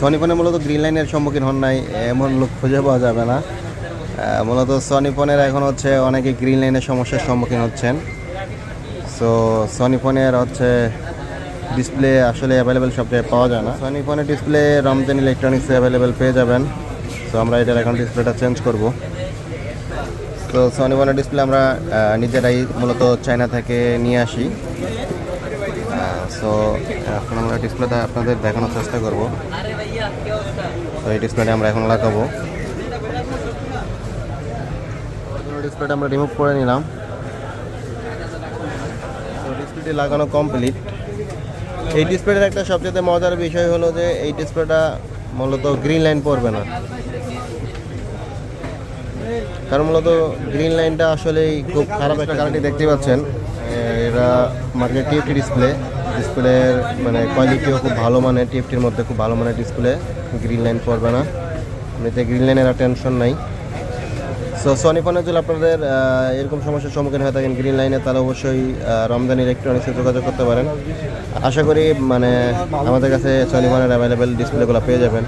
Sony ফোনে মূলত green লাইনের সম্মুখীন হন নাই, এমন লোক খুঁজে পাওয়া যাবে না। মূলত সনি ফোনের এখন হচ্ছে অনেকে গ্রিন লাইনের সমস্যার সম্মুখীন হচ্ছেন। সো সনি ফোনের হচ্ছে ডিসপ্লে আসলে অ্যাভেলেবেল সব জায়গায় পাওয়া যায় না। সনি ফোনের ডিসপ্লে রমজান ইলেকট্রনিক্সে অ্যাভেলেবেল পেয়ে যাবেন। সো আমরা এটার এখন ডিসপ্লেটা চেঞ্জ করব। তো সনি ডিসপ্লে আমরা নিজেরাই মূলত চায়না থেকে নিয়ে আসি। সো এখন আমরা ডিসপ্লেটা আপনাদের দেখানোর চেষ্টা করব। তো এই ডিসপ্লেটা আমরা এখন লাগাবো। ডিসপ্লেটা আমরা রিমুভ করে নিলাম। তো ডিসপ্লেটি লাগানো কমপ্লিট এই ডিসপ্লেটার একটা সবচেয়ে মজার বিষয় হলো যে এই ডিসপ্লেটা মূলত গ্রিন লাইন পড়বে না। কারণ মূলত গ্রিন লাইনটা আসলেই খুব খারাপ একটা কারেন্টই দেখতে পাচ্ছেন। এরা মার্কেট টিএফটি ডিসপ্লে ডিসপ্লের মানে কোয়ালিটিও খুব ভালো মানে টিএফটির মধ্যে খুব ভালো মানের ডিসপ্লে গ্রিন লাইন পড়বে না। এমনিতে গ্রিন লাইনের আর টেনশন নাই। সো সনি ফোনে যদি আপনাদের এরকম সমস্যার সম্মুখীন হয়ে থাকেন গ্রিন লাইনে তাহলে অবশ্যই রমজান ইলেকট্রনিক্সে যোগাযোগ করতে পারেন। আশা করি মানে আমাদের কাছে সনি ফোনের অ্যাভেলেবেল ডিসপ্লেগুলো পেয়ে যাবেন।